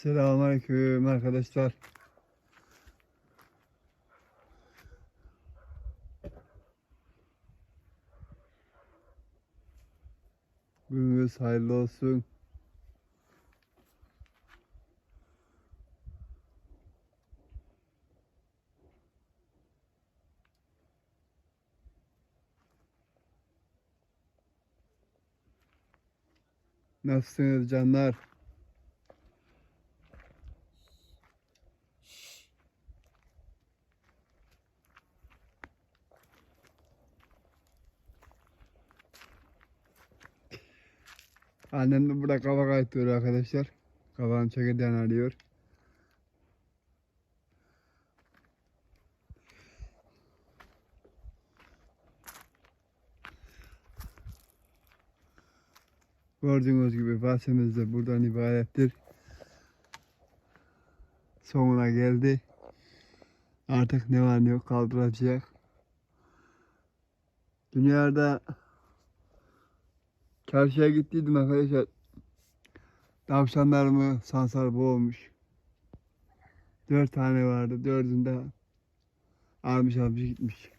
Selamünaleyküm arkadaşlar. Gününüz hayırlı olsun. Nasılsınız canlar? Annem de burada kava kayıtıyor arkadaşlar. Kavanın çekirdeğini arıyor. Gördüğünüz gibi bahçemiz de buradan ibarettir. Sonuna geldi. Artık ne var ne yok kaldıracak. Dünyada Çarşıya gittiydim arkadaşlar. Tavşanlarımı sansar boğmuş. Dört tane vardı. Dördünde almış almış gitmiş.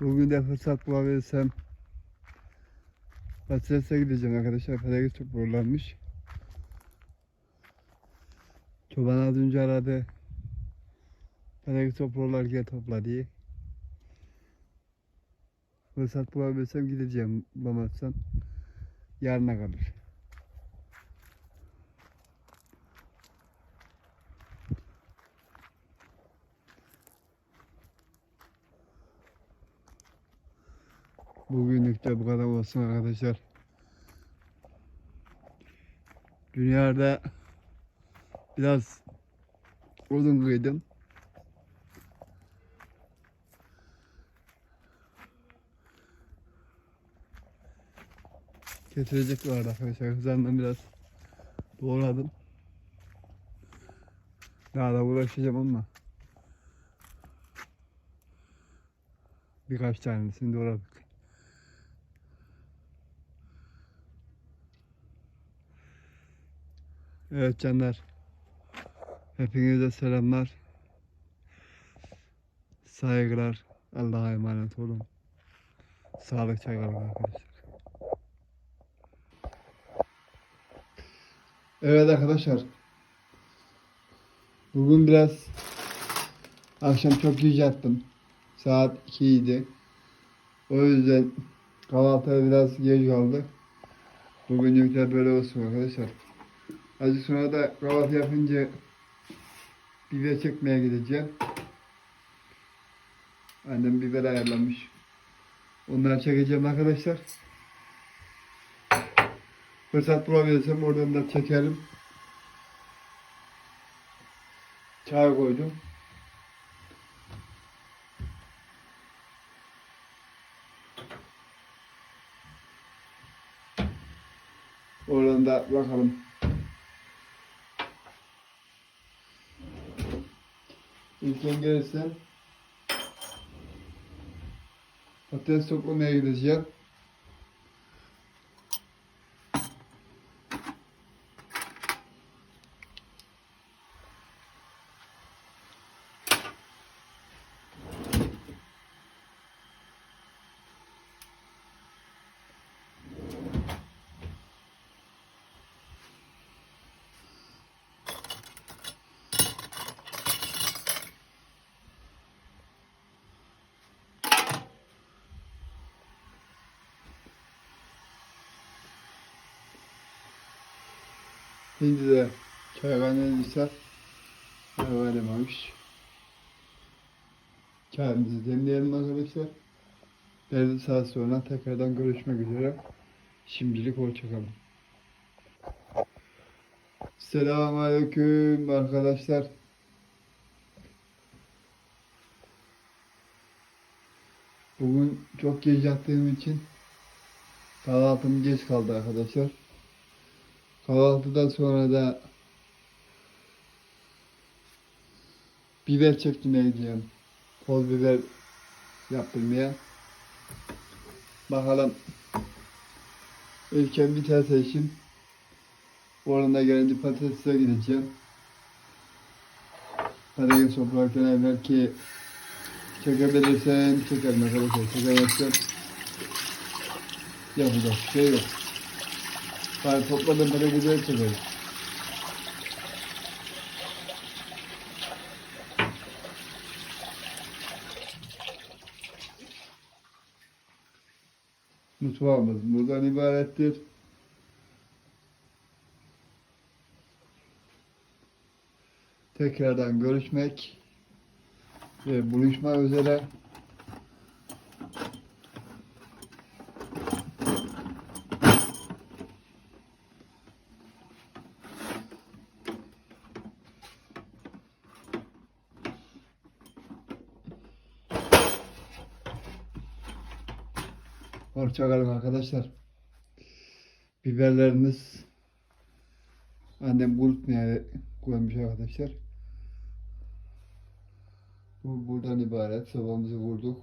Bugün de fırsat bulabilirsem Patates'e gideceğim arkadaşlar. Patates çok borlanmış. Çoban az önce aradı. Patates toprollar gel topla diye. Fırsat bulabilirsem gideceğim. Bulamazsam yarına kalır. Bugünlük de bu kadar olsun arkadaşlar. Dünyada biraz odun kıydım. Getirecek vardı arkadaşlar. Hızlarından biraz doğradım. Daha da uğraşacağım ama. Birkaç tanesini doğradık. Evet canlar. Hepinize selamlar. Saygılar. Allah'a emanet olun. Sağlık çaylarına arkadaşlar. Evet arkadaşlar. Bugün biraz akşam çok geç yattım. Saat 2 idi. O yüzden kahvaltıya biraz geç kaldı. Bugün yükler böyle olsun arkadaşlar. Azıcık sonra da kahvaltı yapınca biber çekmeye gideceğim. Annem biber ayarlamış. Onları çekeceğim arkadaşlar. Fırsat bulabilirsem oradan da çekerim. Çay koydum. Oradan da bakalım. İlken gelirsen patates toplamaya gideceğim. Şimdi de çayhanedeyse çayhanemamış. Çayımızı demleyelim arkadaşlar. Yarım saat sonra tekrardan görüşmek üzere. Şimdilik hoşçakalın. Selamünaleyküm arkadaşlar. Bugün çok geç yattığım için kahvaltım geç kaldı arkadaşlar. Kahvaltıdan sonra da biber çektirmeye gideceğim. Toz biber yaptırmaya. Bakalım. İlken bir tane seçim. Orada gelince patatese gideceğim. Patates toplarken belki çekebilirsem çekerim arkadaşlar. Çekemezsem yapacak şey yok. Ben topladım para güzel çekerim. Mutfağımız buradan ibarettir. Tekrardan görüşmek ve buluşmak üzere. Hoşçakalın arkadaşlar. Biberlerimiz annem kurutmaya koymuş arkadaşlar. Bu buradan ibaret. Sobamızı vurduk.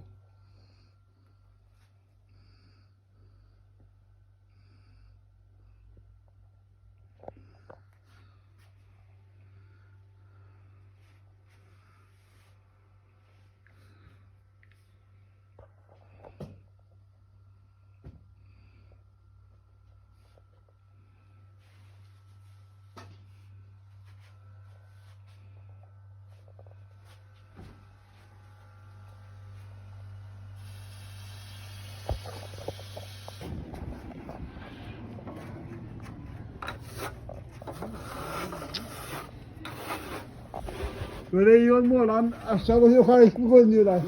Böyle iyi olmuyor lan. Aşağıda yukarı ismi görünüyor lan. Ya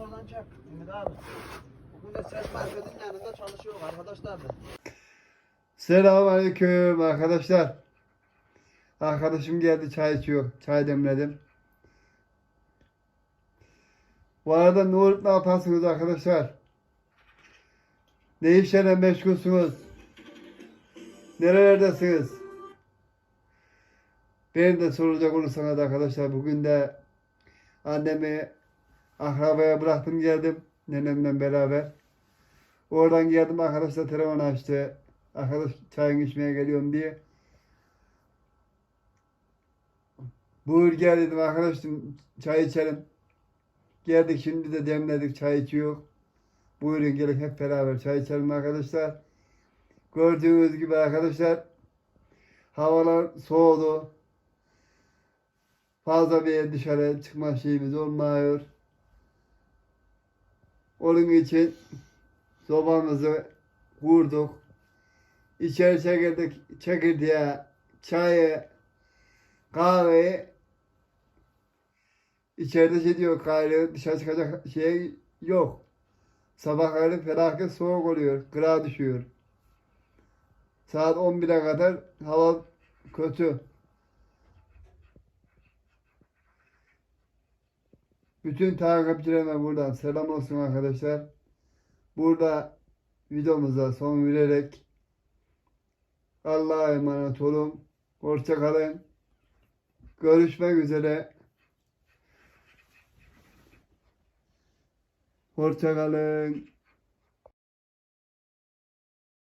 oradan çek. Ümit abi. Bugün de ses marketin yanında çalışıyor arkadaşlar da. Selamünaleyküm arkadaşlar. Arkadaşım geldi çay içiyor. Çay demledim. Bu arada ne olup ne yaparsınız arkadaşlar? Ne işlerle meşgulsünüz? Nerelerdesiniz? Beni de soracak olursanız arkadaşlar bugün de annemi akrabaya bıraktım geldim. Nenemle beraber. Oradan geldim arkadaşlar telefon açtı. Arkadaş çayını içmeye geliyorum diye. Buyur gel dedim arkadaşım çay içelim. Geldik şimdi de demledik çay içiyor. Buyurun gelin hep beraber çay içelim arkadaşlar. Gördüğünüz gibi arkadaşlar havalar soğudu. Fazla bir dışarı çıkma şeyimiz olmuyor. Onun için sobamızı vurduk. İçeri çekirdik, çekirdeği, çayı, kahveyi içeride şey diyor kahve dışarı çıkacak şey yok. Sabahları felaket soğuk oluyor, kıra düşüyor. Saat 11'e kadar hava kötü. Bütün takipçilerime buradan selam olsun arkadaşlar. Burada videomuza son vererek Allah'a emanet olun. Hoşça kalın. Görüşmek üzere. Hoşçakalın.